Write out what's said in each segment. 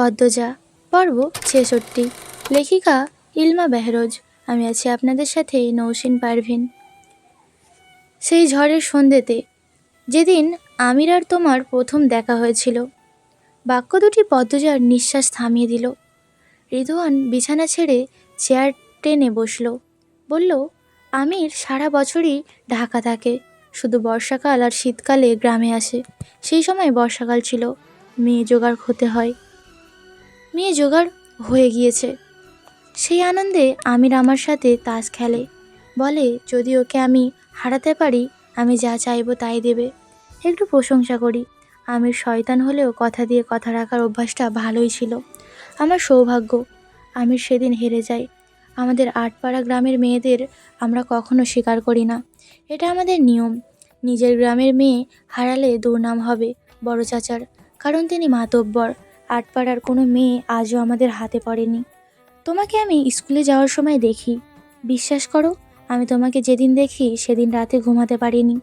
পদ্মজা, পর্ব ছেষট্টি। লেখিকা ইলমা বেহরোজ। আমি আছি আপনাদের সাথে নৌসিন পারভিন। সেই ঝড়ের সন্ধ্যেতে যেদিন আমির আর তোমার প্রথম দেখা হয়েছিল, বাক্য দুটি পদ্মজার নিঃশ্বাস থামিয়ে দিল। রিদওয়ান বিছানা ছেড়ে চেয়ার টেনে বসল। বলল, আমির সারা বছরই ঢাকা থাকে। শুধু বর্ষাকাল আর শীতকালে গ্রামে আসে। সেই সময় বর্ষাকাল ছিল। মেয়ে জোগাড় হতে হয়। মেয়ে জোগাড় হয়ে গিয়েছে। সেই আনন্দে আমির আমার সাথে তাস খেলে। বলে, যদি ওকে আমি হারাতে পারি, আমি যা চাইব তাই দেবে। একটু প্রশংসা করি। আমির শয়তান হলেও কথা দিয়ে কথা রাখার অভ্যাসটা ভালোই ছিল। আমার সৌভাগ্য, আমির সেদিন হেরে যায়। আমাদের আটপাড়া গ্রামের মেয়েদের আমরা কখনো স্বীকার করি না। এটা আমাদের নিয়ম। নিজের গ্রামের মেয়ে হারালে দুর্নাম হবে বড় চাচার, কারণ তিনি মাতব্বর। আটপাড়ার কোনো মেয়ে আজও আমাদের হাতে পড়েনি। তোমাকে আমি স্কুলে যাওয়ার সময় দেখি। বিশ্বাস করো, আমি তোমাকে যেদিন দেখি সেদিন রাতে ঘুমাতে পারিনি।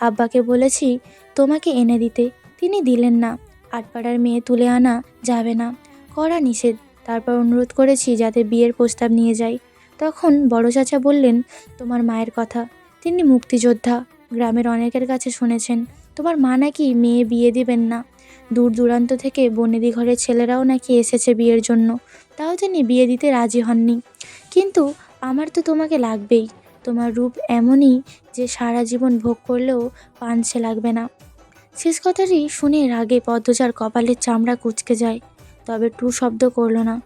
আব্বাকে বলেছি, তোমাকে এনে দিতে। তিনি দিলেন না। আটপাড়ার মেয়ে তুলে আনা যাবে না। করা নিষেধ। তারপর অনুরোধ করেছি যাতে বিয়ের প্রস্তাব নিয়ে যাই তখন বড় চাচা বললেন, তোমার মায়ের কথা। তিনি মুক্তিযোদ্ধা। গ্রামের অনেকের কাছে শুনেছেন, তোমার মা নাকি মেয়ে বিয়ে দিবেন না। দূর দূরান্ত থেকে বনেদি ঘরের ছেলেরাও নাকি এসেছে বিয়ের জন্য। তাও তিনি বিয়ে দিতে রাজি হননি। কিন্তু আমার তো তোমাকে লাগবেই। তোমার রূপ এমনই যে সারা জীবন ভোগ করলেও পাঞ্ছে লাগবে না। শেষ কথাটি শুনে রাগে পদ্মজার কপালের চামড়া কুচকে যায়। তবে টু শব্দ করল না।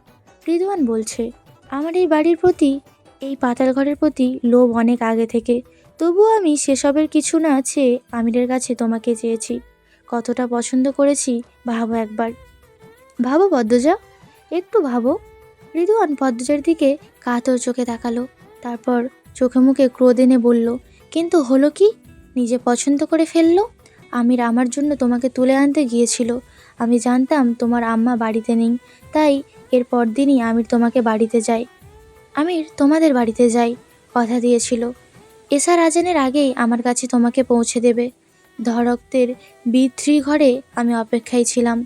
রিদওয়ান বলছে, আমার এই বাড়ির প্রতি, এই পাতাল ঘরের প্রতি লোভ অনেক আগে থেকে। তবুও আমি সেসবের কিছু না চেয়ে আমিরের কাছে তোমাকে চেয়েছি। কতটা পছন্দ করেছি, ভাবো একবার। ভাবো পদ্মজা একটু ভাবো। রিদুয়ান পদ্মজার দিকে কাতর চোখে তাকালো, তারপর চোখে মুখে ক্রোধ এনে বলল, কিন্তু হলো কি? নিজে পছন্দ করে ফেলল? আমির আমার জন্য তোমাকে তুলে আনতে গিয়েছিল। আমি জানতাম তোমার আম্মা বাড়িতে নেই, তাই এর পরদিনই আমির তোমাকে বাড়িতে যাই আমির তোমাদের বাড়িতে যাই কথা দিয়েছিল। এসার আজানের আগেই আমার কাছে তোমাকে পৌঁছে দেবে। ধরক্তের বিথ্রি ঘরে আমি অপেক্ষায় ছিলাম।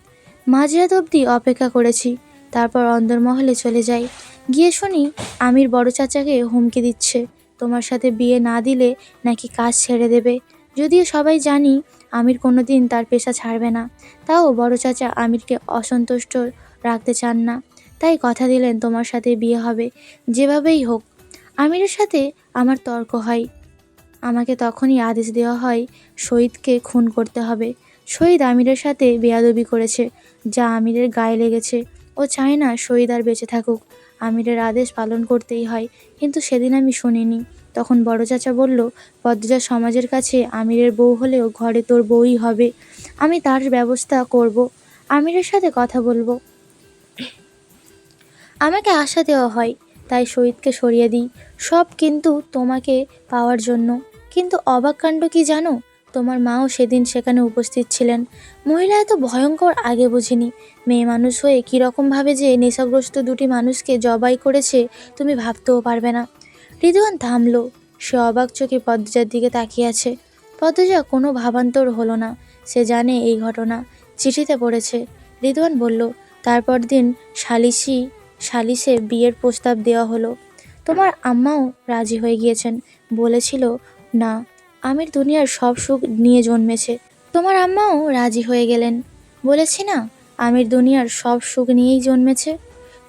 মাঝরাত অবধি অপেক্ষা করেছি, তারপর অন্দরমহলে চলে যাই। গিয়ে শুনি আমির বড় চাচাকে হুমকি দিচ্ছে, তোমার সাথে বিয়ে না দিলে নাকি কাজ ছেড়ে দেবে। যদিও সবাই জানি আমির কোনো দিন তার পেশা ছাড়বে না, তাও বড় চাচা আমিরকে অসন্তুষ্ট রাখতে চান না। তাই কথা দিলেন, তোমার সাথে বিয়ে হবে, যেভাবেই হোক। আমিরের সাথে আমার তর্ক হয় আমাকে তখনই আদেশ দেওয়া হয় শহীদকে খুন করতে হবে। শহীদ আমিরের সাথে বেয়াদবি করেছে যা আমিরের গায়ে লেগেছে। ও চায় না শহীদ আর বেঁচে থাকুক। আমিরের আদেশ পালন করতেই হয় কিন্তু সেদিন আমি শুনিনি। তখন বড় চাচা বলল পদ্মজা সমাজের কাছে আমিরের বউ হলেও ঘরে তোর বউই হবে। আমি তার ব্যবস্থা করব। আমিরের সাথে কথা বলব। আমাকে আশা দেওয়া হয় তাই শহীদকে সরিয়ে দিই। সব কিন্তু তোমাকে পাওয়ার জন্য। কিন্তু অবাক কাণ্ড কি জানো? তোমার মাও সেদিন সেখানে উপস্থিত ছিলেন। মহিলা এত ভয়ঙ্কর আগে বুঝিনি। মেয়ে মানুষ হয়ে কীরকমভাবে যে নেশাগ্রস্ত দুটি মানুষকে জবাই করেছে, তুমি ভাবতেও পারবে না। রিদওয়ান থামলো। সে অবাক চোখে পদ্মজার দিকে তাকিয়ে আছে। পদ্মজা কোনো ভাবান্তর হলো না। সে জানে এই ঘটনা। চিঠিতে পড়েছে। রিদওয়ান বলল, তারপর দিন সালিশি সালিশে বিয়ের প্রস্তাব দেওয়া হলো। তোমার আম্মাও রাজি হয়ে গিয়েছেন। বলেছিল, না, আমির দুনিয়ার সব সুখ নিয়ে জন্মেছে। তোমার আম্মাও রাজি হয়ে গেলেন। বলেছি না, আমির দুনিয়ার সব সুখ নিয়েই জন্মেছে।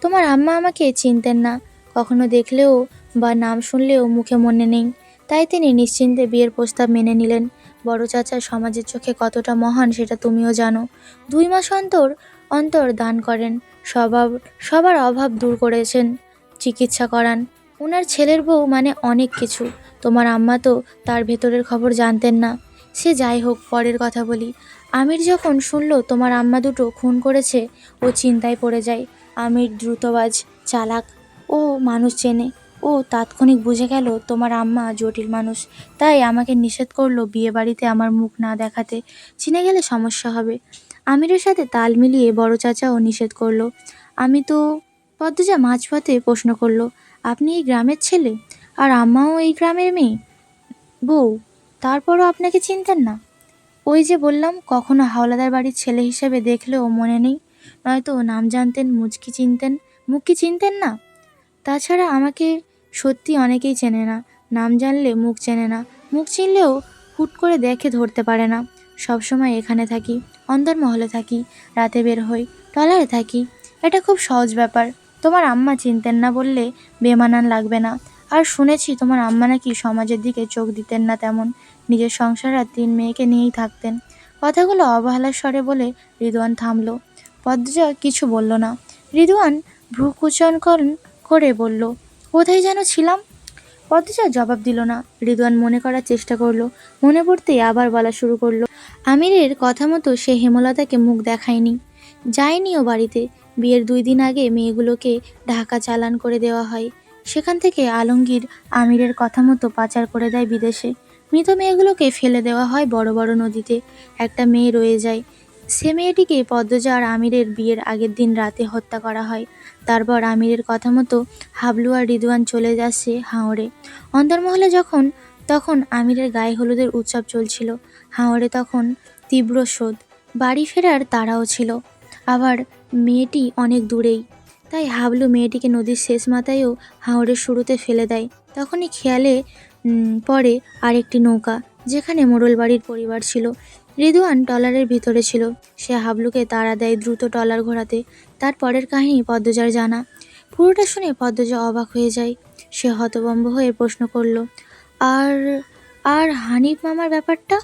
তোমার আম্মা আমাকে চিনতেন না। কখনো দেখলেও বা নাম শুনলেও মুখে মনে নেই। তাই তিনি নিশ্চিন্তে বিয়ের প্রস্তাব মেনে নিলেন। বড় চাচা সমাজের চোখে কতটা মহান সেটা তুমিও জানো। দুই মাস অন্তর অন্তর দান করেন। স্বভাব, সবার অভাব দূর করেছেন, চিকিৎসা করান। ওনার ছেলের বউ মানে অনেক কিছু। তোমার আম্মা তো তার ভেতরের খবর জানতেন না। সে যাই হোক, পরের কথা বলি। আমির যখন শুনলো তোমার আম্মা দুটো খুন করেছে, ও চিন্তায় পড়ে যায়। আমির দ্রুতবাজ, চালাক। ও মানুষ চেনে। ও তাৎক্ষণিক বুঝে গেল তোমার আম্মা জটিল মানুষ। তাই আমাকে নিষেধ করল বিয়ে বাড়িতে আমার মুখ না দেখাতে। চিনে গেলে সমস্যা হবে। আমিরের সাথে তাল মিলিয়ে বড় চাচাও নিষেধ করল। আমি তো পদ্মজা মাঝপথে প্রশ্ন করল, আপনি এই গ্রামের ছেলে? আর আম্মাও এই গ্রামের মেয়ে? বউ, তারপরও আপনাকে চিনতেন না? ওই যে বললাম, কখনো হাওলাদার বাড়ির ছেলে হিসেবে দেখলেও মনে নেই। নয়তো নাম জানতেন, মুচকি চিনতেন মুখ কি চিনতেন না। তাছাড়া আমাকে সত্যি অনেকেই চেনে না। নাম জানলে মুখ চেনে না। মুখ চিনলেও হুট করে দেখে ধরতে পারে না। সবসময় এখানে থাকি অন্দরমহলে থাকি, রাতে বের হই টলারে থাকি। এটা খুব সহজ ব্যাপার। তোমার আম্মা চিনতেন না বললে বেমানান লাগবে না। আর শুনেছি তোমার আম্মা নাকি সমাজের দিকে চোখ দিতেন না তেমন। নিজের সংসার আর তিন মেয়েকে নিয়েই থাকতেন। কথাগুলো অবহেলার স্বরে বলে রিদওয়ান থামল। পদ্মজা কিছু বলল না। রিদওয়ান ভ্রুকুচন করে বলল, কোথায় যেন ছিলাম? পদ্মজা জবাব দিল না। রিদওয়ান মনে করার চেষ্টা করল। মনে পড়তেই আবার বলা শুরু করল, আমিরের কথা মতো সে হেমলতাকে মুখ দেখায়নি। যায়নিও বাড়িতে। বিয়ের দুই দিন আগে মেয়েগুলোকে ঢাকা চালান করে দেওয়া হয়। সেখান থেকে আলমগীর আমিরের কথা মতো পাচার করে দেয় বিদেশে। মৃত মেয়েগুলোকে ফেলে দেওয়া হয় বড় বড় নদীতে। একটা মেয়ে রয়ে যায়। সে মেয়েটিকে পদ্মজা আর আমিরের বিয়ের আগের দিন রাতে হত্যা করা হয়। তারপর আমিরের কথা মতো হাবলু আর রিদওয়ান চলে যাচ্ছে হাওড়ে অন্তর্মহলে যখন, তখন আমিরের গায়ে হলুদের উৎসব চলছিল। হাওড়ে তখন তীব্র শোধ। বাড়ি ফেরার তারাও ছিল। আবার মেয়েটি অনেক দূরেই। তাই হাবলু মেয়েটিকে নদীর শেষ মাথায়ও হাওড়ের শুরুতে ফেলে দেয়। তখনই খেয়ালে পড়ে আরেকটি নৌকা, যেখানে মোড়ল বাড়ির পরিবার ছিল। রিদুয়ান টলারের ভিতরে ছিল। সে হাবলুকে তাড়া দেয় দ্রুত টলার ঘোরাতে তার পরের কাহিনী পদ্মজার জানা। পুরোটা শুনে পদ্মজা অবাক হয়ে যায়। সে হতবম্ব হয়ে প্রশ্ন করল, আর আর হানিফ মামার ব্যাপারটা?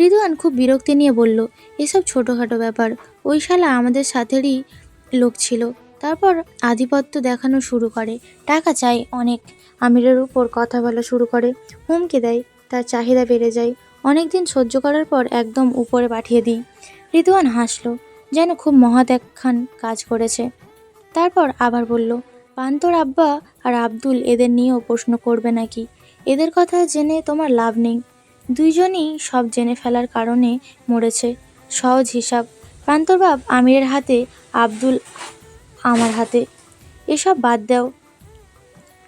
রিদুয়ান খুব বিরক্তি নিয়ে বলল, এসব ছোটোখাটো ব্যাপার। ওই শালা আমাদের সাথেরই লোক ছিল। তারপর আধিপত্য দেখানো শুরু করে। টাকা চাই অনেক। আমিরের উপর কথা বলা শুরু করে। হুমকি দেয়। তার চাহিদা বেড়ে যায়। অনেক দিন সহ্য করার পর একদম উপরে পাঠিয়ে দিই। রিদুয়ান হাসলো, যেন খুব মহৎ একখান কাজ করেছে। তারপর আবার বলল, পান্তর আব্বা আর আব্দুল এদের নিয়েও প্রশ্ন করবে নাকি? এদের কথা জেনে তোমার লাভ নেই। দুইজনই সব জেনে ফেলার কারণে মরেছে। সহজ হিসাব প্রান্তর বাপ আমিরের হাতে, আব্দুল আমার হাতে। এসব বাদ দাও।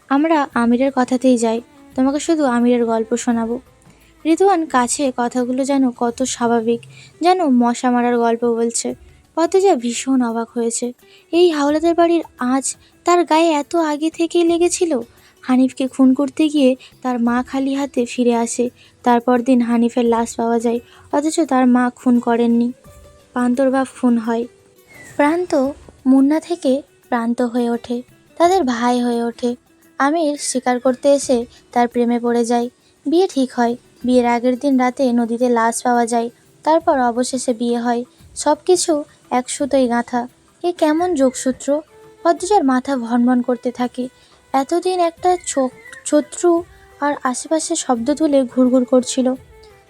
আমরা আমিরের কথাতেই যাই। তোমাকে শুধু আমিরের গল্প শোনাবো। রিতুয়ান কাছে কথাগুলো যেন কত স্বাভাবিক, যেন মশা মারার গল্প বলছে। পথেজা ভীষণ অবাক হয়েছে। এই হাওলাদার বাড়ির আজ তার গায়ে এত আগে থেকেই লেগেছিল? হানিফকে খুন করতে গিয়ে তার মা খালি হাতে ফিরে আসে। তারপর দিন হানিফের লাশ পাওয়া যায়, অথচ তার মা খুন করেননি। প্রান্তর বাপ খুন হয়। প্রান্ত মুন্না থেকে প্রান্ত হয়ে ওঠে। তাদের ভাই হয়ে ওঠে। আমির স্বীকার করতে এসে তার প্রেমে পড়ে যায়। বিয়ে ঠিক হয়। বিয়ের আগের দিন রাতে নদীতে লাশ পাওয়া যায়, তারপর অবশেষে বিয়ে হয়। সব কিছু এক সুতোই গাঁথা। এ কেমন যোগসূত্র? পদ্মজার মাথা ভনভন করতে থাকে। এতদিন একটা শত্রু আর আশেপাশে শব্দ তুলে ঘুরঘুর করছিল।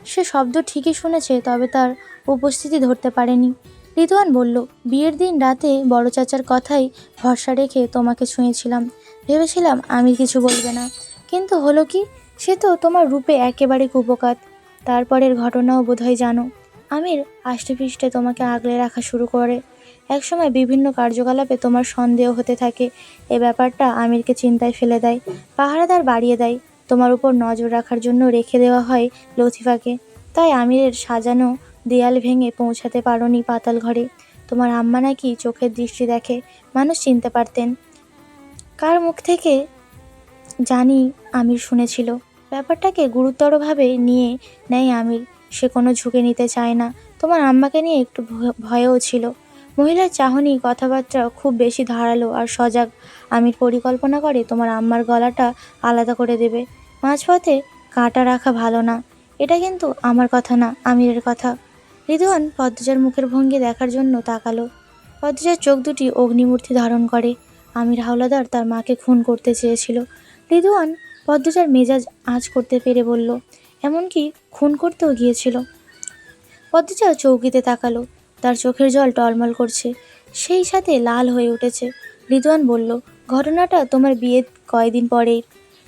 সে শব্দ ঠিকই শুনেছে, তবে তার উপস্থিতি ধরতে পারেনি। রিতুয়ান বলল, বিয়ের দিন রাতে বড় চাচার কথাই ভরসা রেখে তোমাকে ছুঁয়েছিলাম। ভেবেছিলাম আমি কিছু বলবে না। কিন্তু হলো কি? সে তো তোমার রূপে একেবারে কুপকাত। তারপরের ঘটনাও বোধহয় জানো। আমির আষ্টেপৃষ্টে তোমাকে আগলে রাখা শুরু করে। একসময় বিভিন্ন কার্যকলাপে তোমার সন্দেহ হতে থাকে। এ ব্যাপারটা আমিরকে চিন্তায় ফেলে দেয়, পাহারাদার বাড়িয়ে দেয়। তোমার উপর নজর রাখার জন্য রেখে দেওয়া হয় লতিফাকে। তাই আমিরের সাজানো দেয়াল ভেঙে পৌঁছাতে পারোনি পাতাল ঘরে। তোমার আম্মা নাকি চোখের দৃষ্টি দেখে, মানুষ চিনতে পারতেন। কার মুখ থেকে জানি আমির শুনেছিল। ব্যাপারটাকে গুরুতরভাবে নিয়ে নেয় আমির। সে কোনো ঝুঁকে নিতে চায় না। তোমার আম্মাকে নিয়ে একটু ভয়- ভয়ও ছিল। মহিলার চাহনি কথাবার্তা খুব বেশি ধারালো আর সজাগ। আমির পরিকল্পনা করে তোমার আম্মার গলাটা আলাদা করে দেবে। মাঝপথে কাঁটা রাখা ভালো না। এটা কিন্তু আমার কথা না, আমিরের কথা। রিদুয়ান পদ্মজার মুখের ভঙ্গি দেখার জন্য তাকালো। পদ্মজার চোখ দুটি অগ্নিমূর্তি ধারণ করে। আমির হাওলাদার তার মাকে খুন করতে চেয়েছিল। রিদুয়ান পদ্মজার মেজাজ আঁচ করতে পেরে বলল, এমনকি খুন করতেও গিয়েছিল। পদ্মজা চৌকিতে তাকালো। তার চোখের জল টলমল করছে। সেই সাথে লাল হয়ে উঠেছে। রিদওয়ান বলল, ঘটনাটা তোমার বিয়ের কয়দিন পরেই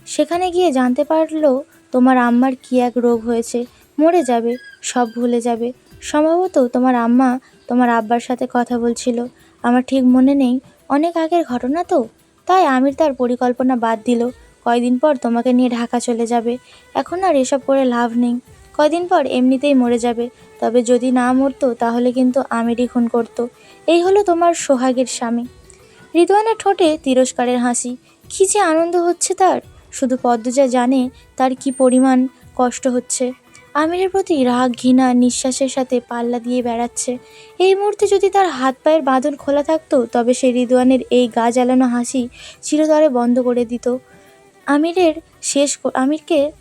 সেখানে গিয়ে জানতে পারল তোমার আম্মার কী এক রোগ হয়েছে। মরে যাবে, সব ভুলে যাবে। সম্ভবত তোমার আম্মা তোমার আব্বার সাথে কথা বলছিল। আমার ঠিক মনে নেই, অনেক আগের ঘটনা তো। তাই আমির তার পরিকল্পনা বাদ দিল। কয়দিন পর তোমাকে নিয়ে ঢাকা চলে যাবে। এখন আর এসব করে লাভ নেই। কয়দিন পর এমনিতেই মরে যাবে। তবে যদি না মরতো, তাহলে কিন্তু আমিরই খুন করতো। এই হলো তোমার সোহাগের স্বামী। রিদওয়ানের ঠোঁটে তিরস্কারের হাসি। কী যে আনন্দ হচ্ছে তার। শুধু পদ্মজা জানে তার কি পরিমাণ কষ্ট হচ্ছে। আমিরের প্রতি রাগ, ঘৃণা, নিঃশ্বাসের সাথে পাল্লা দিয়ে বেড়াচ্ছে। এই মুহূর্তে যদি তার হাত পায়ের বাঁধন খোলা থাকতো, তবে সে রিদওয়ানের এই গা জ্বালানো হাসি চিরতরে বন্ধ করে দিত। আমিরের শেষ আমিরকে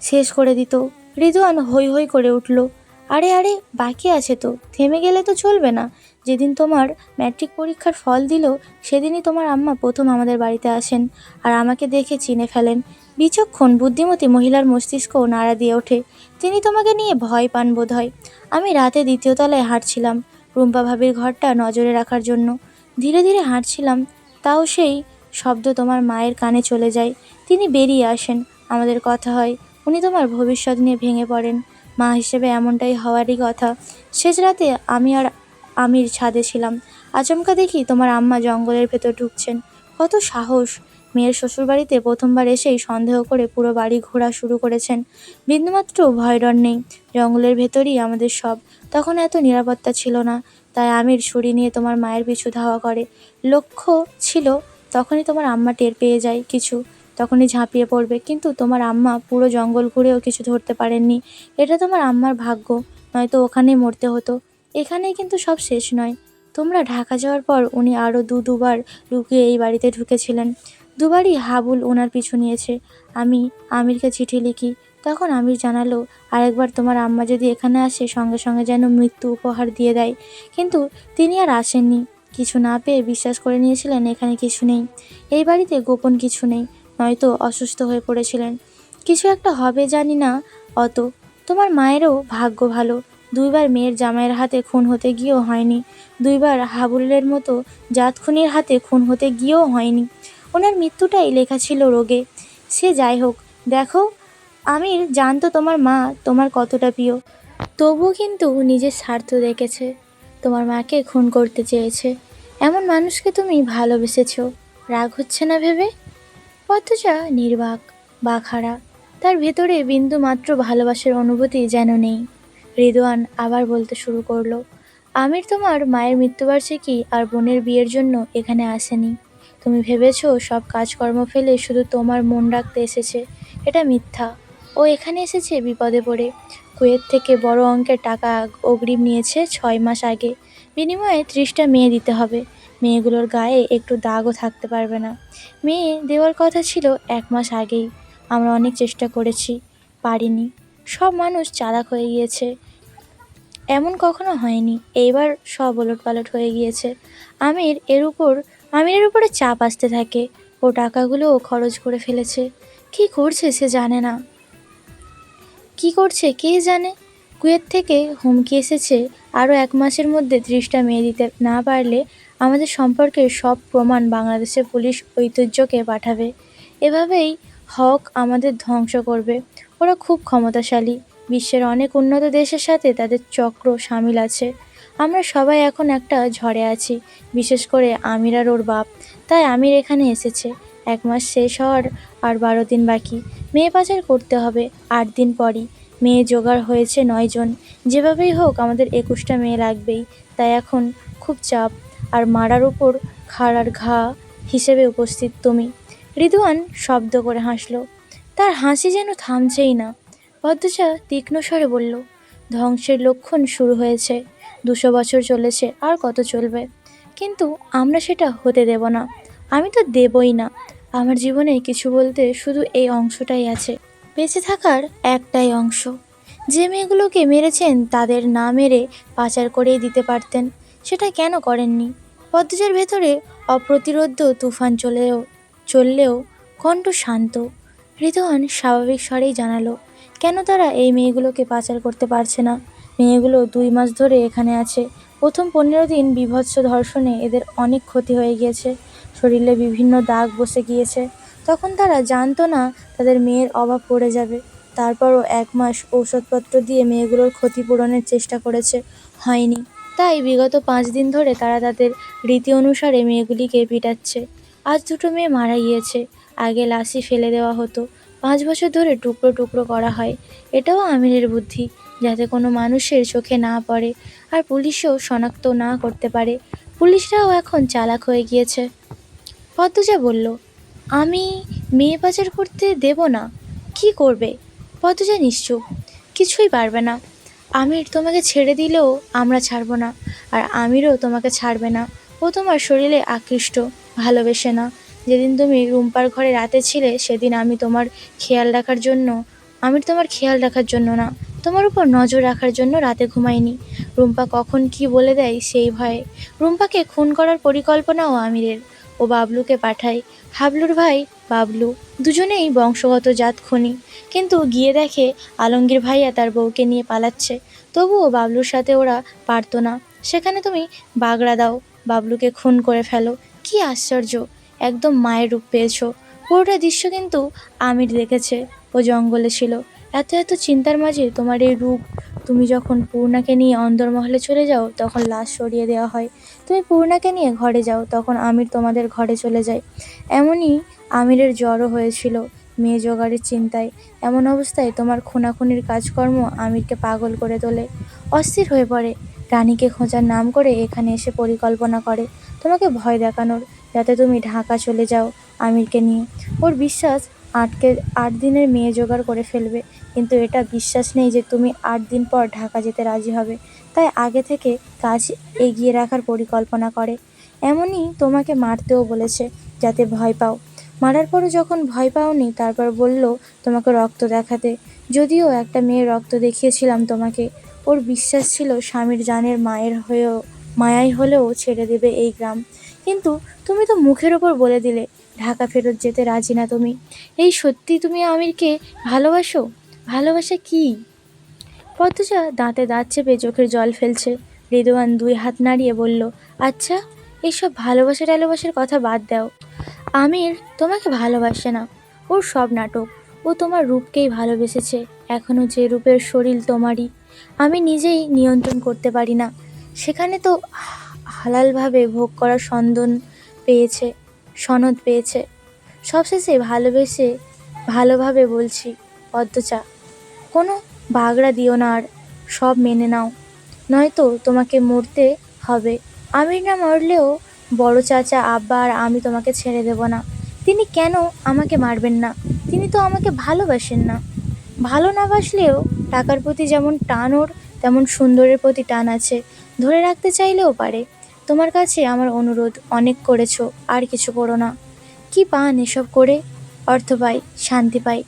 শেষ করে দিত। রিদওয়ান হৈ হৈ করে উঠল। আরে আরে, বাকি আছে তো। থেমে গেলে তো চলবে না। যেদিন তোমার ম্যাট্রিক পরীক্ষার ফল দিল, সেদিনই তোমার আম্মা প্রথম আমাদের বাড়িতে আসেন আর আমাকে দেখে চিনে ফেলেন। বিচক্ষণ, বুদ্ধিমতী মহিলার মস্তিষ্কও নাড়া দিয়ে ওঠে। তিনি তোমাকে নিয়ে ভয় পান বোধ হয় আমি রাতে দ্বিতীয় তলায় হাঁটছিলাম রুম্পা ভাবির ঘরটা নজরে রাখার জন্য। ধীরে ধীরে হাঁটছিলাম, তাও সেই শব্দ তোমার মায়ের কানে চলে যায়। তিনি বেরিয়ে আসেন। আমাদের কথা হয়, উনি তোমার ভবিষ্যৎ নিয়ে ভেঙে পড়েন। মা হিসেবে এমনটাই হওয়ারই কথা। শেষ রাতে আমি আর আমির ছাদে ছিলাম। আচমকা দেখি তোমার আম্মা জঙ্গলের ভেতর ঢুকছেন। কত সাহস! মেয়ের শ্বশুরবাড়িতে প্রথমবার এসেই সন্দেহ করে পুরো বাড়ি ঘোরা শুরু করেছেন। বিন্দুমাত্র ভয় ডর নেই। জঙ্গলের ভেতরই আমাদের সব। তখন এত নিরাপত্তা ছিল না। তাই আমির ছুরি নিয়ে তোমার মায়ের পিছু ধাওয়া করে। লক্ষ্য ছিল তখনই তোমার আম্মা টের পেয়ে যায় কিছু। তখনই ঝাঁপিয়ে পড়বে। কিন্তু তোমার আম্মা পুরো জঙ্গল ঘুরেও কিছু ধরতে পারেননি। এটা তোমার আম্মার ভাগ্য, নয়তো ওখানেই মরতে হতো। এখানেই কিন্তু সব শেষ নয়। তোমরা ঢাকা যাওয়ার পর উনি আরও দু দুবার লুকিয়ে এই বাড়িতে ঢুকেছিলেন। দুবারই হাবুল ওনার পিছু নিয়েছে। আমি আমিরকে চিঠি লিখি। তখন আমির জানালো, আরেকবার তোমার আম্মা যদি এখানে আসে, সঙ্গে সঙ্গে যেন মৃত্যু উপহার দিয়ে দেয়। কিন্তু তিনি আর আসেননি। কিছু না পেয়ে বিশ্বাস করে নিয়েছিলেন, এখানে কিছু নেই। এই বাড়িতে গোপন কিছু নেই, নয়তো অসুস্থ হয়ে পড়েছিলেন। কিছু একটা হবে জানি না, অত। তোমার মায়েরও ভাগ্য ভালো। দুইবার মেয়ের জামাইয়ের হাতে খুন হতে গিয়েও হয়নি। দুইবার হাবুলের মতো জাত খুনির হাতে খুন হতে গিয়েও হয়নি। ওনার মৃত্যুটাই লেখা ছিল রোগে। সে যাই হোক, দেখো, আমির জানতো তোমার মা তোমার কতটা প্রিয়। তবুও কিন্তু নিজের স্বার্থ দেখেছে। তোমার মাকে খুন করতে চেয়েছে। এমন মানুষকে তুমি ভালোবেসেছো। রাগ হচ্ছে না ভেবে? পথচা নির্বাক, বাখারা, তার ভেতরে বিন্দু মাত্র ভালোবাসার অনুভূতি যেন নেই। রিদওয়ান আবার বলতে শুরু করল, আমির তোমার মায়ের মৃত্যুবার্ষিকী আর বোনের বিয়ের জন্য এখানে আসেনি? তুমি ভেবেছো সব কাজকর্ম ফেলে শুধু তোমার মন রাখতে এসেছে? এটা মিথ্যা। ও এখানে এসেছে বিপদে পড়ে। কুয়েত থেকে বড় অঙ্কের টাকা অগ্রিম নিয়েছে ছয় মাস আগে। বিনিময়ে ত্রিশটা মেয়ে দিতে হবে। মেয়েগুলোর গায়ে একটু দাগও থাকতে পারবে না। মেয়ে দেওয়ার কথা ছিল এক মাস আগেই। আমরা অনেক চেষ্টা করেছি, পারিনি। সব মানুষ চালাক হয়ে গিয়েছে। এমন কখনো হয়নি। এইবার সব ওলট পালট হয়ে গিয়েছে। আমির এর উপর, আমিরের উপরে চাপ আসতে থাকে। ও টাকাগুলোও খরচ করে ফেলেছে। কি করছে সে জানে না। কি করছে কে জানে? কুয়েত থেকে হুমকি এসেছে। আরও এক মাসের মধ্যে ত্রিশটা মেয়ে দিতে না পারলে আমাদের সম্পর্কের সব প্রমাণ বাংলাদেশের পুলিশ ঐতিহ্যকে পাঠাবে। এভাবেই হক আমাদের ধ্বংস করবে। ওরা খুব ক্ষমতাশালী। বিশ্বের অনেক উন্নত দেশের সাথে তাদের চক্র সামিল আছে। আমরা সবাই এখন একটা ঝড়ে আছি। বিশেষ করে আমির আর ওর বাপ। তাই আমির এখানে এসেছে। এক মাস শেষ হওয়ার আর বারো দিন বাকি। মেয়ে পাচার করতে হবে আট দিন পরই। মেয়ে জোগাড় হয়েছে নয়জন যেভাবেই হোক, আমাদের একুশটা মেয়ে লাগবেই। তাই এখন খুব চাপ। আর মারার উপর খাড়ার ঘা হিসেবে উপস্থিত তুমি। রিদুয়ান শব্দ করে হাসলো। তার হাসি যেন থামছেই না। পদ্মজা তীক্ষ্ণ স্বরে বলল, ধ্বংসের লক্ষণ শুরু হয়েছে। দুশো বছর চলেছে, আর কত চলবে? কিন্তু আমরা সেটা হতে দেব না। আমি তো দেবই না। আমার জীবনে কিছু বলতে শুধু এই অংশটাই আছে। বেঁচে থাকার একটাই অংশ। যে মেয়েগুলোকে মেরেছেন, তাদের না মেরে পাচার করেই দিতে পারতেন। সেটা কেন করেননি? পদ্মজার ভেতরে অপ্রতিরোধ্য তুফান চলেও, চললেও কণ্ঠ শান্ত। হৃদয়ন স্বাভাবিক স্বরেই জানালো, কেন তারা এই মেয়েগুলোকে পাচার করতে পারছে না? মেয়েগুলো দুই মাস ধরে এখানে আছে। প্রথম পনেরো দিন বিভৎস ধর্ষণে এদের অনেক ক্ষতি হয়ে গিয়েছে। শরীরে বিভিন্ন দাগ বসে গিয়েছে। তখন তারা জানতো না তাদের মেয়ের অভাব পড়ে যাবে। তারপরও এক মাস ঔষধপত্র দিয়ে মেয়েগুলোর ক্ষতিপূরণের চেষ্টা করেছে। হয়নি। তাই বিগত পাঁচ দিন ধরে তারা তাদের রীতি অনুসারে মেয়েগুলিকে পিটাচ্ছে। আজ দুটো মেয়ে মারা গিয়েছে। আগে লাশি ফেলে দেওয়া হতো। পাঁচ বছর ধরে টুকরো টুকরো করা হয়। এটাও আমিরের বুদ্ধি। যাতে কোনো মানুষের চোখে না পড়ে। আর পুলিশও শনাক্ত না করতে পারে। পুলিশরাও এখন চালাক হয়ে গিয়েছে। পদ্মজা বলল, আমি মেয়ে পাচার করতে দেব না। কি করবে? পদ্মজা নিশ্চুপ, কিছুই পারবে না। আমির তোমাকে ছেড়ে দিলেও আমরা ছাড়ব না, আর আমিরও তোমাকে ছাড়বে না। ও তোমার শরীরে আকৃষ্ট, ভালোবেসে না। যেদিন তুমি রুম্পার ঘরে রাতে ছিলে, সেদিন আমি তোমার খেয়াল রাখার জন্য, আমির তোমার খেয়াল রাখার জন্য না। তোমার উপর নজর রাখার জন্য রাতে ঘুমাইনি। রুম্পা কখন কি বলে দেয় সেই ভয়ে। রুম্পাকে খুন করার পরিকল্পনাও আমিরের। ও বাবলুকে পাঠায়। হাবলুর ভাই, বাবলু, দুজনেই বংশগত জাত খুনি। কিন্তু গিয়ে দেখে আলমগীর ভাইয়া তার বউকে নিয়ে পালাচ্ছে। তবুও বাবলুর সাথে ওরা পারতো না। সেখানে তুমি বাগড়া দাও, বাবলুকে খুন করে ফেলো। কি আশ্চর্য, একদম মায়ের রূপ পেয়েছ। পুরোটা দৃশ্য কিন্তু আমির দেখেছে, ও জঙ্গলে ছিল। এত এত চিন্তার মাঝে তোমার এই রূপ, তুমি যখন পূর্ণাকে নিয়ে অন্দরমহলে চলে যাও, তখন লাশ সরিয়ে দেওয়া হয়। তুমি পূর্ণাকে নিয়ে ঘরে যাও, তখন আমির তোমাদের ঘরে চলে যায়। এমনই আমিরের জ্বরও হয়েছিল মেয়ে জোগাড়ের চিন্তায়। এমন অবস্থায় তোমার খুনাখুনির কাজকর্ম আমিরকে পাগল করে তোলে। অস্থির হয়ে পড়ে। রানীকে খোঁজার নাম করে এখানে এসে পরিকল্পনা করে। তোমাকে ভয় দেখানোর, যাতে তুমি ঢাকা চলে যাও আমিরকে নিয়ে। ওর বিশ্বাস আটকে, আট দিনের মেয়ে জোগাড় করে ফেলবে। কিন্তু এটা বিশ্বাস নেই যে তুমি আট দিন পর ঢাকা যেতে রাজি হবে। তাই আগে থেকে কাজ এগিয়ে রাখার পরিকল্পনা করে। এমনই তোমাকে মারতেও বলেছে, যাতে ভয় পাও। মারার পরও যখন ভয় পাওনি, তারপর বলল, তোমাকে রক্ত দেখাতে। যদিও একটা মেয়ের রক্ত দেখিয়েছিলাম তোমাকে। ওর বিশ্বাস ছিল স্বামীর জানের মায়ের হয়েও, মায়াই হলেও ছেড়ে দেবে এই গ্রাম। কিন্তু তুমি তো মুখের ওপর বলে দিলে, ঢাকা ফেরত যেতে রাজি না তুমি। এই সত্যি তুমি আমিরকে ভালোবাসো? ভালোবাসা কি? পদ্মজা দাঁতে দাঁত চেপে চোখের জল ফেলছে। রিদওয়ান দুই হাত নাড়িয়ে বলল আচ্ছা এইসব ভালোবাসা টালোবাসার কথা বাদ দাও। আমির তোমাকে ভালোবাসে না। ওর সব নাটক। ও তোমার রূপকেই ভালোবেসেছে। এখনও যে রূপের শরীর তোমারই। আমি নিজেই নিয়ন্ত্রণ করতে পারি না। সেখানে তো হালালভাবে ভোগ করার সন্দন পেয়েছে, সনদ পেয়েছে। সবশেষে ভালোবেসে ভালোভাবে বলছি পদ্মচা কোনো বাগড়া দিও না আর, সব মেনে নাও। নয়তো তোমাকে মরতে হবে। আমির না মরলেও বড় চাচা, আব্বা আর আমি তোমাকে ছেড়ে দেব না। তিনি কেন আমাকে মারবেন না? তিনি তো আমাকে ভালোবাসেন না। ভালো না বাসলেও টাকার প্রতি যেমন টান ওর, তেমন সুন্দরের প্রতি টান আছে। ধরে রাখতে চাইলেও পারে। তোমার কাছে আমার অনুরোধ, অনেক করেছ, আর কিছু করো না। কি পান এসব করে? অর্থ পাই, শান্তি পাই।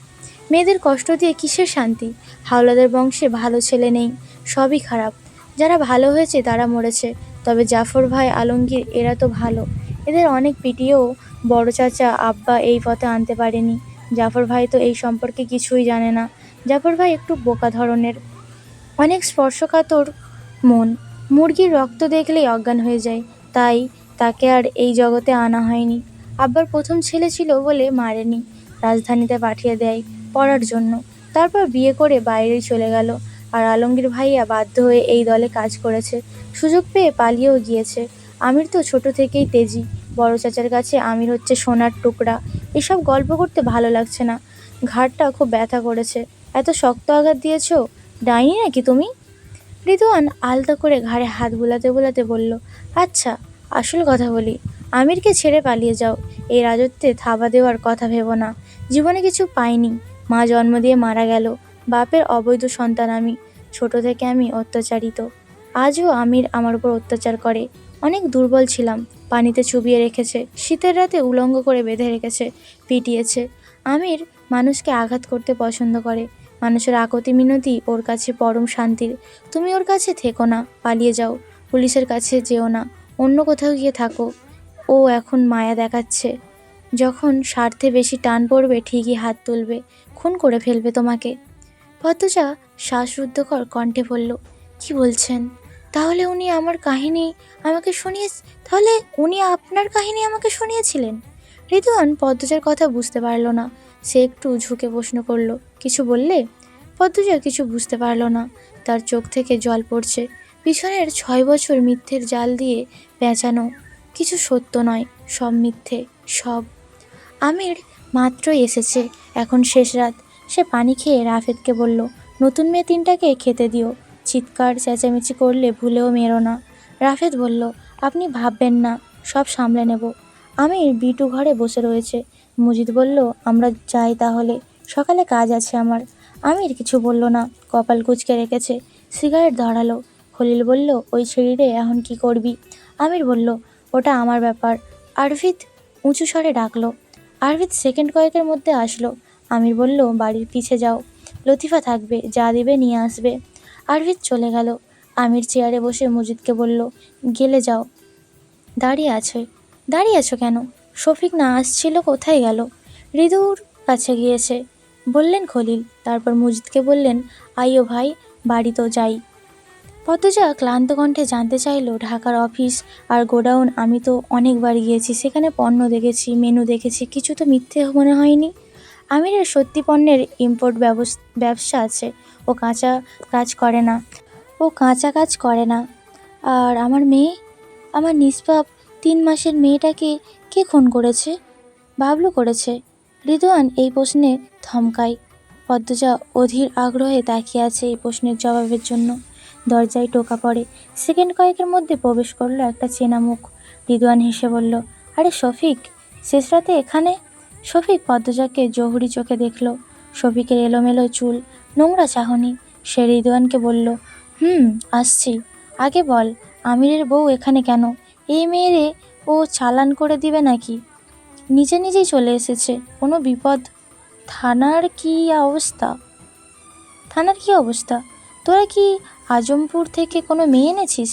মেয়েদের কষ্ট দিয়ে কিসের শান্তি? হাওলাদের বংশে ভালো ছেলে নেই, সবই খারাপ। যারা ভালো হয়েছে তারা মরেছে, তবে জাফর ভাই, আলমগীর এরা তো ভালো। এদের অনেক পিটিয়েও বড় চাচা, আব্বা এই পথে আনতে পারেনি। জাফর ভাই তো এই সম্পর্কে কিছুই জানে না। জাফর ভাই একটু বোকা ধরনের। অনেক স্পর্শকাতর মন। মুরগির রক্ত দেখলেই অজ্ঞান হয়ে যায়। তাই তাকে আর এই জগতে আনা হয়নি। আব্বার প্রথম ছেলে ছিল বলে মারেনি। রাজধানীতে পাঠিয়ে দেয়। পড়ার জন্য। তারপর বিয়ে করে বাইরে চলে গেল। আর আলমগীর ভাইয়া বাধ্য হয়ে এই দলে কাজ করেছে। সুযোগ পেয়ে পালিয়েও গিয়েছে। আমির তো ছোট থেকেই তেজি। বড় চাচার কাছে আমির হচ্ছে সোনার টুকরা। এসব গল্প করতে ভালো লাগছে না। ঘাড়টা খুব ব্যথা করেছে। এত শক্ত আঘাত দিয়েছ? ডাইনি নাকি তুমি? রিদওয়ান আলতা করে ঘাড়ে হাত বুলাতে বুলাতে বলল আচ্ছা আসল কথা বলি। আমিরকে ছেড়ে পালিয়ে যাও। এই রাজত্বে থাবা দেওয়ার কথা ভেবো না। জীবনে কিছু পাইনি। মা জন্ম দিয়ে মারা গেল। বাপের অবৈধ সন্তান আমি। ছোট থেকে আমি অত্যাচারিত। আজও আমির আমার উপর অত্যাচার করে। অনেক দুর্বল ছিলাম। পানিতে চুবিয়ে রেখেছে। শীতের রাতে উলঙ্গ করে বেঁধে রেখেছে। পিটিয়েছে। আমির মানুষকে আঘাত করতে পছন্দ করে। মানুষের আকতি মিনতি, ওর কাছে পরম শান্তির। তুমি ওর কাছে থেকো না, পালিয়ে যাও। পুলিশের কাছে যেও না। অন্য কোথাও গিয়ে থাকো। ও এখন মায়া দেখাচ্ছে। যখন স্বার্থে বেশি টান পড়বে, ঠিকই হাত তুলবে। খুন করে ফেলবে তোমাকে। পদ্মজা শ্বাসরুদ্ধকর কণ্ঠে বলল, কি বলছেন? তাহলে উনি আমার কাহিনী আমাকে শুনিয়ে তাহলে উনি আপনার কাহিনী আমাকে শুনিয়েছিলেন? রিদুয়ান পদ্মজার কথা বুঝতে পারল না। সে একটু ঝুঁকে প্রশ্ন করল, কিছু বললে? পদ্মজা কিছু বুঝতে পারল না। তার চোখ থেকে জল পড়ছে। পিছনের ছয় বছর মিথ্যের জাল দিয়ে পেঁচানো। কিছু সত্য নয়, সব মিথ্যে, সব। আমির মাত্রই এসেছে। এখন শেষ রাত। সে পানি খেয়ে রাফেদকে বলল, নতুন মেয়ে তিনটাকে খেতে দিও। চিৎকার, চেঁচামেচি করলে ভুলেও মেরো না। রাফেদ বলল, আপনি ভাববেন না, সব সামলে নেব। আমির বিটু ঘরে বসে রয়েছে। মুজিদ বলল, আমরা যাই তাহলে। সকালে কাজ আছে আমার। আমির কিছু বলল না, কপাল কুচকে রেখেছে। সিগারেট ধরালো। খলিল বলল, ওই ছিঁড়িরে এখন কি করবি? আমির বলল, ওটা আমার ব্যাপার। আরভিদ উঁচু স্বরে ডাকলো আরভিদ সেকেন্ড কয়েকের মধ্যে আসলো। আমির বলল, বাড়ির পিছে যাও। লতিফা থাকবে, যা দিবে নিয়ে আসবে। আরভিদ চলে গেল। আমির চেয়ারে বসে মুজিদকে বলল, গেলে যাও। দাঁড়িয়ে আছে? দাঁড়িয়ে আছো কেন? শফিক না আসছিল, কোথায় গেল? হৃদুর কাছে গিয়েছে। বললেন খলিল। তারপর মুজিদকে বললেন আইও ভাই, বাড়ি তো যাই। পদ্মজা ক্লান্ত কণ্ঠে জানতে চাইলো, ঢাকার অফিস আর গোডাউন আমি তো অনেকবার গিয়েছি, সেখানে পণ্য দেখেছি, মেনু দেখেছি, কিছু তো মিথ্যে মনে হয়নি। আমিরের সত্যি পণ্যের ইম্পোর্ট ব্যবসা আছে, ও কাঁচা কাজ করে না, ও কাঁচা কাজ করে না। আর আমার মেয়ে? আমার নিষ্পাপ তিন মাসের মেয়েটাকে কে খুন করেছে? বাবলু করেছে। রিদওয়ান এই প্রশ্নে থমকায়। পদ্মজা অধীর আগ্রহে তাকিয়ে আছে এই প্রশ্নের জবাবের জন্য। দরজায় টোকা পড়ে। সেকেন্ড কয়েকের মধ্যে প্রবেশ করল একটা চেনা মুখ রিদওয়ান হেসে বলল, আরে শফিক, শেষ রাতে এখানে? শফিক পদ্মজাকে জহুরি চোখে দেখল। শফিকের এলোমেলো চুল, নোংরা চাহনি। সে রিদওয়ানকে বলল, হুম, আসছি। আগে বল, আমিরের বউ এখানে কেন? এই মেয়েরে ও চালান করে দিবে নাকি? নিজে নিজেই চলে এসেছে। কোনো বিপদ? থানার কি অবস্থা? থানার কি অবস্থা? তোরা কি আজমপুর থেকে কোনো মেয়ে এনেছিস?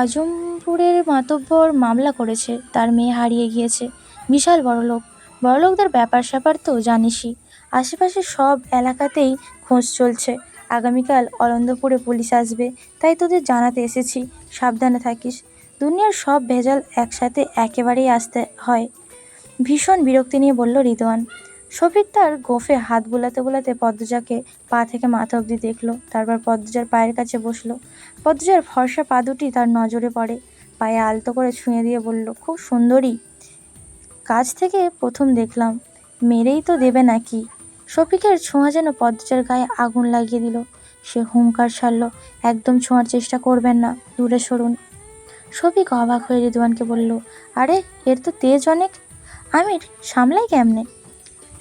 আজমপুরের মাতব্বর মামলা করেছে। তার মেয়ে হারিয়ে গিয়েছে। বিশাল বড়লোক বড়লোকদের ব্যাপার স্যাপার তো জানিসই। আশেপাশে সব এলাকাতেই খোঁজ চলছে। আগামীকাল অলন্দপুরে পুলিশ আসবে। তাই তোদের জানাতে এসেছি। সাবধানে থাকিস। দুনিয়ার সব ভেজাল একসাথে একেবারেই আসতে হয়। ভীষণ বিরক্তি নিয়ে বলল রিদওয়ান। শফিক তার গোফে হাত বুলাতে বুলাতে পদ্মজাকে পা থেকে মাথা অবধি দেখল, তারপর পদ্মজার পায়ের কাছে বসল। পদ্মজার ফর্সা পা দুটি তার নজরে পড়ে, পায়ে আলতো করে ছুঁয়ে দিয়ে বলল, খুব সুন্দরী। কাছ থেকে প্রথম দেখলাম, মেরেই তো দেবে নাকি? শফিকের ছোঁয়া যেন পদ্মজার গায়ে আগুন লাগিয়ে দিল। সে হুঙ্কার ছাড়ল, একদম ছোঁয়ার চেষ্টা করবেন না, দূরে সরুন। শফিক অবাক হয়ে রিদওয়ানকে বলল, আরে, এর তো তেজ অনেক। আমির, সামলাই কেমনে?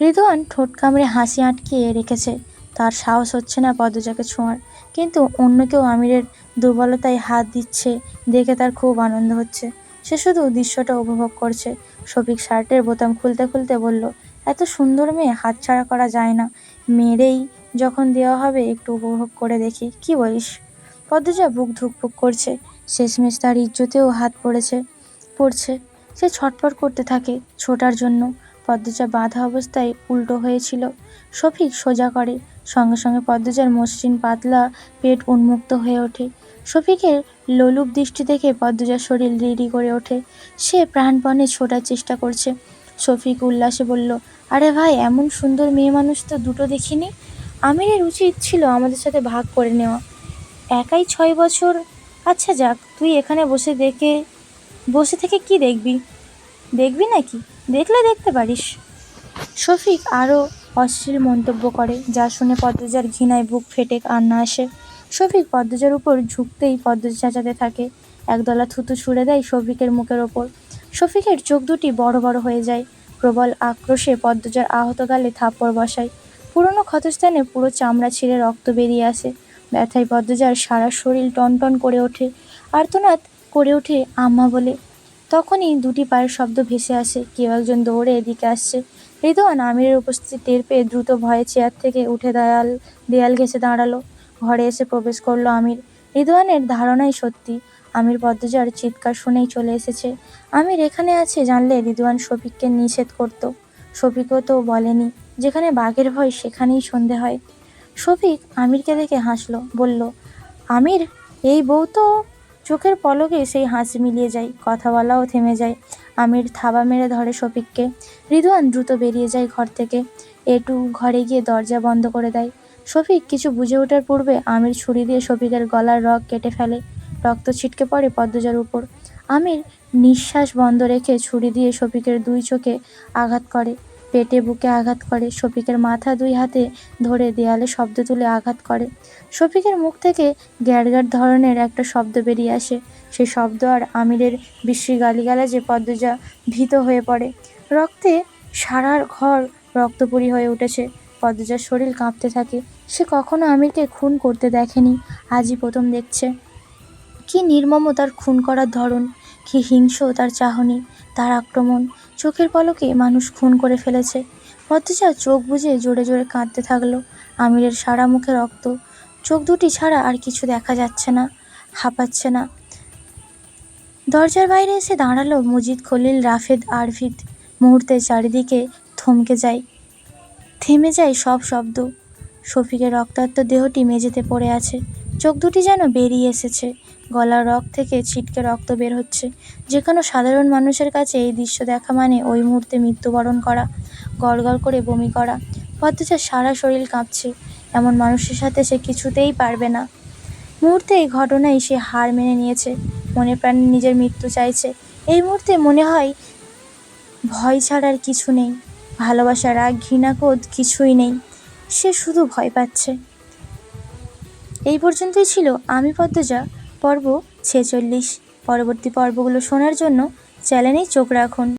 রিদওয়ান ঠোঁট কামড়ে হাসি আটকিয়ে রেখেছে। তার সাহস হচ্ছে না পদ্মজাকে ছোঁয়ার। কিন্তু অন্য কেউ আমিরের দুর্বলতায় হাত দিচ্ছে দেখে তার খুব আনন্দ হচ্ছে। সে শুধু দৃশ্যটা উপভোগ করছে। শফিক শার্টের বোতাম খুলতে খুলতে বলল, এত সুন্দর মেয়ে হাতছাড়া করা যায় না। মেরেই যখন দেওয়া হবে, একটু উপভোগ করে দেখি। কি বলিস? পদ্মজা বুক ধুকপুক করছে। শেষমেশ তার ইজ্জতেও হাত পড়েছে, পড়ছে। সে ছটফট করতে থাকে ছোটার জন্য। পদ্মজা বাঁধা অবস্থায় উল্টো হয়েছিল। শফিক সোজা করে। সঙ্গে সঙ্গে পদ্মজার মসৃণ পাতলা পেট উন্মুক্ত হয়ে ওঠে। শফিকের লোলুপ দৃষ্টি দেখে পদ্মজার শরীর রিড়ি করে ওঠে। সে প্রাণপণে ছোটার চেষ্টা করছে। শফিক উল্লাসে বলল, আরে ভাই, এমন সুন্দর মেয়ে মানুষ তো দুটো দেখিনি। আমিরের উচিত ছিল আমাদের সাথে ভাগ করে নেওয়া। একাই ছয় বছর? আচ্ছা যাক, তুই এখানে বসে দেখে, বসে থেকে কি দেখবি? দেখবি নাকি? দেখলে দেখতে পারিস। শফিক আরও অশ্লীল মন্তব্য করে, যা শুনে পদ্মজার ঘৃণায় বুক ফেটে কান্না আসে। শফিক পদ্মজার উপর ঝুঁকতেই পদ্মজা চেঁচাতে থাকে। একদলা থুতু ছুড়ে দেয় শফিকের মুখের ওপর। শফিকের চোখ দুটি বড় বড় হয়ে যায়। প্রবল আক্রোশে পদ্মজার আহত গালে থাপ্পড় বসায়। পুরনো ক্ষতস্থানে পুরো চামড়া ছিঁড়ে রক্ত বেরিয়ে আসে। ব্যথায় পদ্মজার সারা শরীর টনটন করে ওঠে। আর্তনাদ করে ওঠে আম্মা বলে তখনই দুটি পায়ের শব্দ ভেসে আসে। কেউ একজন দৌড়ে এদিকে আসছে। রিদওয়ান আমিরের উপস্থিতি টের পেয়ে দ্রুত ভয়ে চেয়ার থেকে উঠে দেয়াল দেয়াল ঘেঁষে দাঁড়াল। ঘরে এসে প্রবেশ করল আমির। রিদওয়ানের ধারণাই সত্যি। আমির পদ্মজার চিৎকার শুনেই চলে এসেছে। আমির এখানে আছে জানলে রিদওয়ান শফিককে নিষেধ করত। শফিকও তো বলেনি, যেখানে বাঘের ভয় সেখানেই সন্ধে হয়। শফিক আমিরকে দেখে হাসলো, বলল, আমির, এই বউ তো চোখের পলকে সেই হাসি মিলিয়ে যায় কথা বলাও থেমে যায়। আমির থাবা মেরে ধরে শফিককে। রিদওয়ান দ্রুত বেরিয়ে যায় ঘর থেকে। এটু ঘরে গিয়ে দরজা বন্ধ করে দেয়। শফিক কিছু বুঝে ওঠার পূর্বে আমির ছুরি দিয়ে শফিকের গলার রগ কেটে ফেলে। রক্ত ছিটকে পড়ে পদ্মজার উপর। আমির নিঃশ্বাস বন্ধ রেখে ছুরি দিয়ে শফিকের দুই চোখে আঘাত করে। পেটে বুকে আঘাত করে। শফিকের মাথা দুই হাতে ধরে দেয়ালে শব্দ তুলে আঘাত করে। শফিকের মুখ থেকে গ্যাড়গ্যাড় ধরনের একটা শব্দ বেরিয়ে আসে। সেই শব্দ আর আমিরের বিশ্রী গালিগালাজে পদ্মজা ভীত হয়ে পড়ে। রক্তে সারার ঘর রক্তপুরী হয়ে উঠেছে। পদ্মজার শরীর কাঁপতে থাকে। সে কখনো আমিরকে খুন করতে দেখেনি, আজই প্রথম দেখছে। কি নির্মম তার খুন করার ধরন, কি হিংস্র তার চাহনি। তার আক্রমণ। চোখের পলকে মানুষ খুন করে ফেলেছে। পদ্মজা চোখ বুজে জোরে জোরে কাঁদতে থাকল। আমিরের সারা মুখে রক্ত। চোখ দুটি ছাড়া আর কিছু দেখা যাচ্ছে না, হাঁপাচ্ছে না। দরজার বাইরে এসে দাঁড়াল মজিদ খলিল, রাফেদ, আরভিদ। মুহূর্তে চারিদিকে থমকে যায়। থেমে যায় সব শব্দ। শফিকের রক্তাক্ত দেহটি মেঝেতে পড়ে আছে। চোখ দুটি যেন বেরিয়ে এসেছে। গলার রক থেকে ছিটকে রক্ত বের হচ্ছে। যে কোনো সাধারণ মানুষের কাছে এই দৃশ্য দেখা মানে ওই মুহূর্তে মৃত্যুবরণ করা, গড়গড় করে বমি করা। পদ্মজার সারা শরীর কাঁপছে। এমন মানুষের সাথে সে কিছুতেই পারবে না। মুহূর্তে এই ঘটনায় সে হার মেনে নিয়েছে। মনে প্রাণে নিজের মৃত্যু চাইছে। এই মুহূর্তে মনে হয় ভয় ছাড়ার কিছু নেই। ভালোবাসা রাগ ঘৃণা ক্রোধ কিছুই নেই। সে শুধু ভয় পাচ্ছে। এই পর্যন্তই ছিল আমি পদ্মজা। পর্ব ছেচল্লিশ। পরবর্তী পর্বগুলো শোনার জন্য চ্যানেলেই চোখ রাখুন।